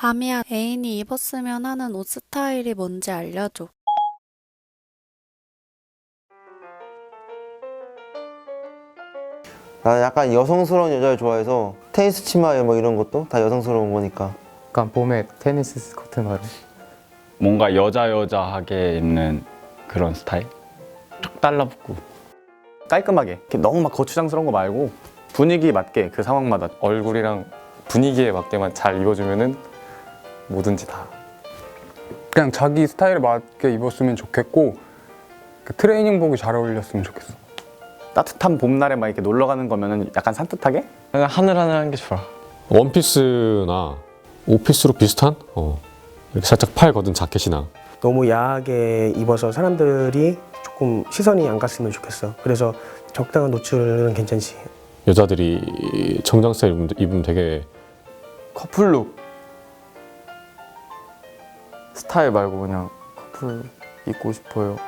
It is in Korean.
밤이야, 애인이 입었으면 하는 옷 스타일이 뭔지 알려줘. 나 약간 여성스러운 여자를 좋아해서 테니스 치마 뭐 이런 것도 다 여성스러운 거니까 약간 봄에 테니스 스커트 말이 뭔가 여자 여자하게 입는 그런 스타일? 쫙 달라붙고 깔끔하게 이렇게 너무 막 거추장스러운 거 말고 분위기에 맞게 그 상황마다 얼굴이랑 분위기에 맞게만 잘 입어주면은 뭐든지 다. 그냥 자기 스타일에 맞게 입었으면 좋겠고 그 트레이닝복이 잘 어울렸으면 좋겠어. 따뜻한 봄날에 막 이렇게 놀러 가는 거면은 약간 산뜻하게? 그냥 하늘하늘한 게 좋아. 원피스나 오피스룩 비슷한? 어, 이렇게 살짝 팔 걷은 자켓이나. 너무 야하게 입어서 사람들이 조금 시선이 안 갔으면 좋겠어. 그래서 적당한 노출은 괜찮지. 여자들이 정장 스타일 입으면, 입으면 되게 커플룩 스타일 말고 그냥 커플 입고 싶어요